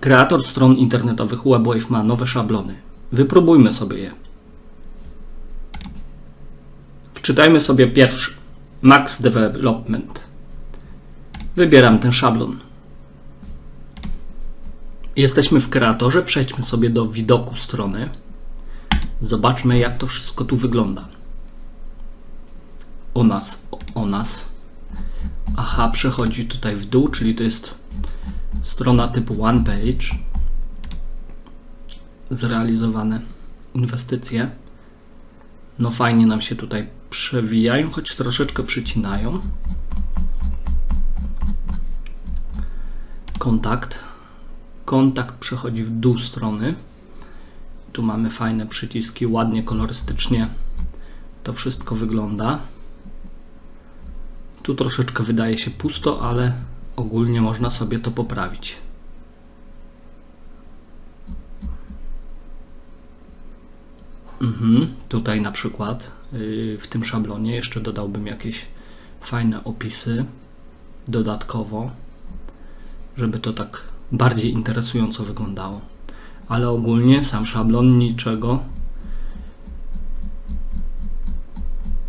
Kreator stron internetowych WebWave ma nowe szablony. Wypróbujmy sobie je. Wczytajmy sobie pierwszy Max Development. Wybieram ten szablon. Jesteśmy w kreatorze, przejdźmy sobie do widoku strony. Zobaczmy, jak to wszystko tu wygląda. O nas, o, nas. Aha, przechodzi tutaj w dół, czyli to jest strona typu one page. Zrealizowane inwestycje. No fajnie nam się tutaj przewijają, choć troszeczkę przycinają. Kontakt. Kontakt przechodzi w dół strony. Tu mamy fajne przyciski, ładnie kolorystycznie to wszystko wygląda. Tu troszeczkę wydaje się pusto, ale ogólnie można sobie to poprawić. Mhm, tutaj na przykład yy, w tym szablonie jeszcze dodałbym jakieś fajne opisy dodatkowo, żeby to tak bardziej interesująco wyglądało. Ale ogólnie sam szablon niczego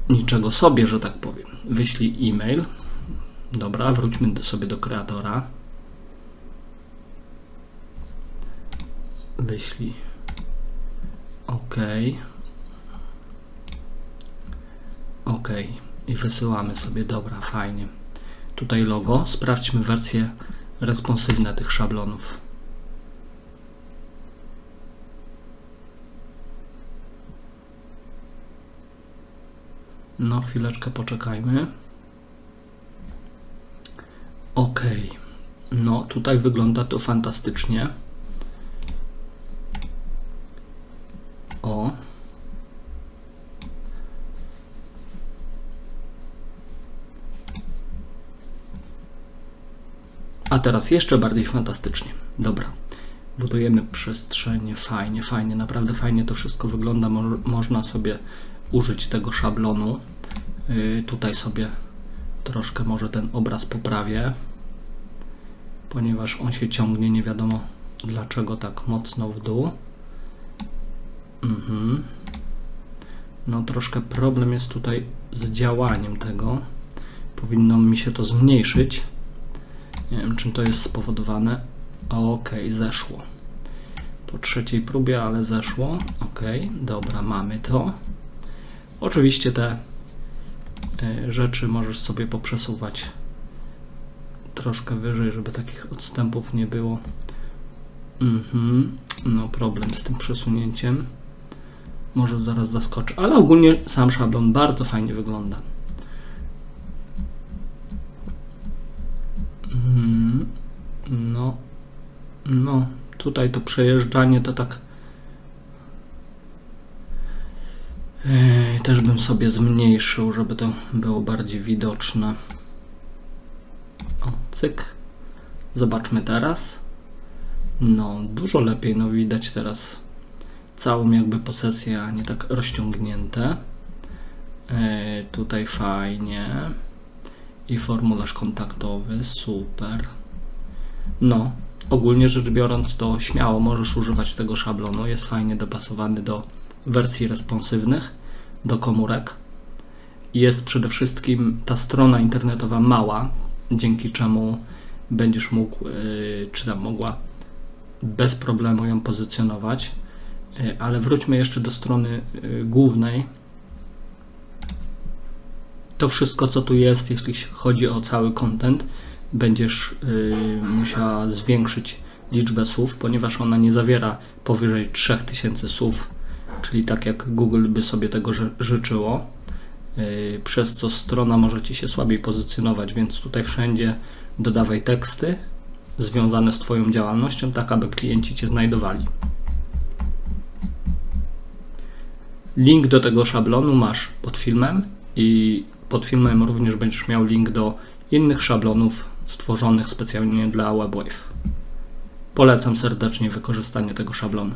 niczego sobie, że tak powiem. Wyślij e-mail. Dobra, wróćmy sobie do kreatora. Wyślij. OK. OK. I wysyłamy sobie. Dobra, fajnie. Tutaj logo. Sprawdźmy wersje responsywne tych szablonów. No, chwileczkę poczekajmy. Ok. No, tutaj wygląda to fantastycznie. O. A teraz jeszcze bardziej fantastycznie. Dobra. Budujemy przestrzenie. Fajnie, fajnie, naprawdę fajnie to wszystko wygląda. Mo można sobie użyć tego szablonu. Yy, tutaj sobie troszkę może ten obraz poprawię, ponieważ on się ciągnie, nie wiadomo dlaczego tak mocno w dół. Mhm. No troszkę problem jest tutaj z działaniem tego. Powinno mi się to zmniejszyć. Nie wiem czym to jest spowodowane. Ok, zeszło. Po trzeciej próbie, ale zeszło. Ok, dobra, mamy to. Oczywiście te rzeczy możesz sobie poprzesuwać troszkę wyżej, żeby takich odstępów nie było. Mhm. No problem z tym przesunięciem. Może zaraz zaskoczę, ale ogólnie sam szablon bardzo fajnie wygląda. Mhm. No, no, tutaj to przejeżdżanie to tak Yy, Też bym sobie zmniejszył, żeby to było bardziej widoczne. O, cyk. Zobaczmy teraz. No, dużo lepiej, no widać teraz całą jakby posesję, a nie tak rozciągnięte. Yy, tutaj fajnie. I formularz kontaktowy, super. No, ogólnie rzecz biorąc, to śmiało możesz używać tego szablonu. Jest fajnie dopasowany do wersji responsywnych do komórek. Jest przede wszystkim ta strona internetowa mała, dzięki czemu będziesz mógł, yy, czy tam mogła bez problemu ją pozycjonować. Yy, ale wróćmy jeszcze do strony yy, głównej. To wszystko, co tu jest, jeśli chodzi o cały content, będziesz musiała zwiększyć liczbę słów, ponieważ ona nie zawiera powyżej 3000 słów czyli tak jak Google by sobie tego ży życzyło, yy, przez co strona może Ci się słabiej pozycjonować, więc tutaj wszędzie dodawaj teksty związane z Twoją działalnością, tak aby klienci Cię znajdowali. Link do tego szablonu masz pod filmem i pod filmem również będziesz miał link do innych szablonów stworzonych specjalnie dla WebWave. Polecam serdecznie wykorzystanie tego szablonu.